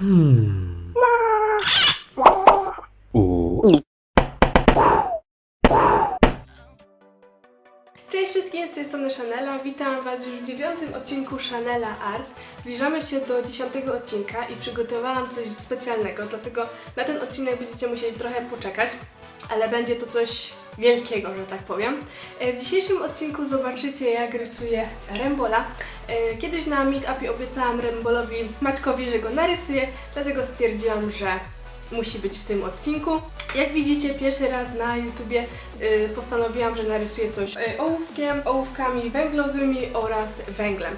Hmm. Cześć wszystkim, z tej strony Chanela. Witam Was już w dziewiątym odcinku Chanela Art. Zbliżamy się do dziesiątego odcinka i przygotowałam coś specjalnego, dlatego na ten odcinek będziecie musieli trochę poczekać, ale będzie to coś wielkiego, że tak powiem. E, W dzisiejszym odcinku zobaczycie jak rysuję Rembola. E, Kiedyś na meetupie obiecałam Rembolowi Maćkowi, że go narysuję, dlatego stwierdziłam, że musi być w tym odcinku. Jak widzicie, pierwszy raz na YouTubie y, postanowiłam, że narysuję coś ołówkiem, ołówkami węglowymi oraz węglem.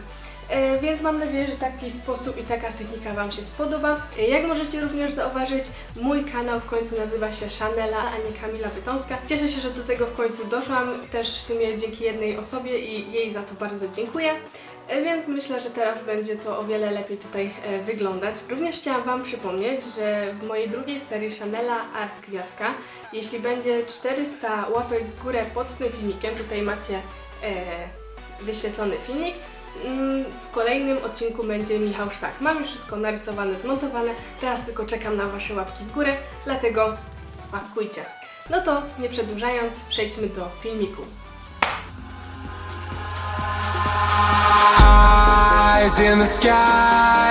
Y, Więc mam nadzieję, że taki sposób i taka technika Wam się spodoba. Y, Jak możecie również zauważyć, mój kanał w końcu nazywa się Chanela, a nie Kamila Bytomska. Cieszę się, że do tego w końcu doszłam, też w sumie dzięki jednej osobie i jej za to bardzo dziękuję. E, Więc myślę, że teraz będzie to o wiele lepiej tutaj e, wyglądać. Również chciałam Wam przypomnieć, że w mojej drugiej serii Chanela Art Gwiazdka, jeśli będzie 400 łapek w górę pod tym filmikiem, tutaj macie e, wyświetlony filmik, w kolejnym odcinku będzie Michał Szpak. Mam już wszystko narysowane, zmontowane, teraz tylko czekam na Wasze łapki w górę, dlatego łapkujcie. No to nie przedłużając, przejdźmy do filmiku. Eyes in the sky,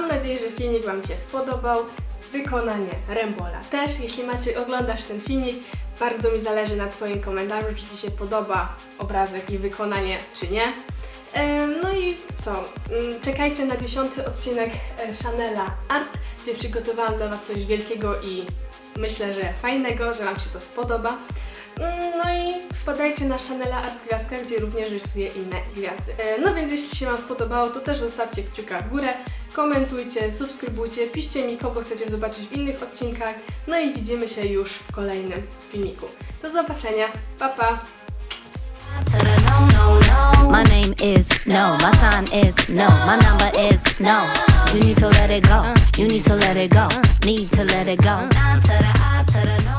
mam nadzieję, że filmik Wam się spodobał. Wykonanie Rembola też. Jeśli macie oglądasz ten filmik, bardzo mi zależy na Twoim komentarzu, czy Ci się podoba obrazek i wykonanie, czy nie. No i co? Mm, Czekajcie na dziesiąty odcinek e, Chanela Art, gdzie przygotowałam dla Was coś wielkiego i myślę, że fajnego, że Wam się to spodoba. Mm, No i wpadajcie na Chanela Art Gwiazdka, gdzie również rysuję inne gwiazdy. E, No więc jeśli się Wam spodobało, to też zostawcie kciuka w górę, komentujcie, subskrybujcie, piszcie mi, kogo chcecie zobaczyć w innych odcinkach. No i widzimy się już w kolejnym filmiku. Do zobaczenia, pa pa! My name is no, my sign is no, my number is no. You need to let it go, you need to let it go, need to let it go.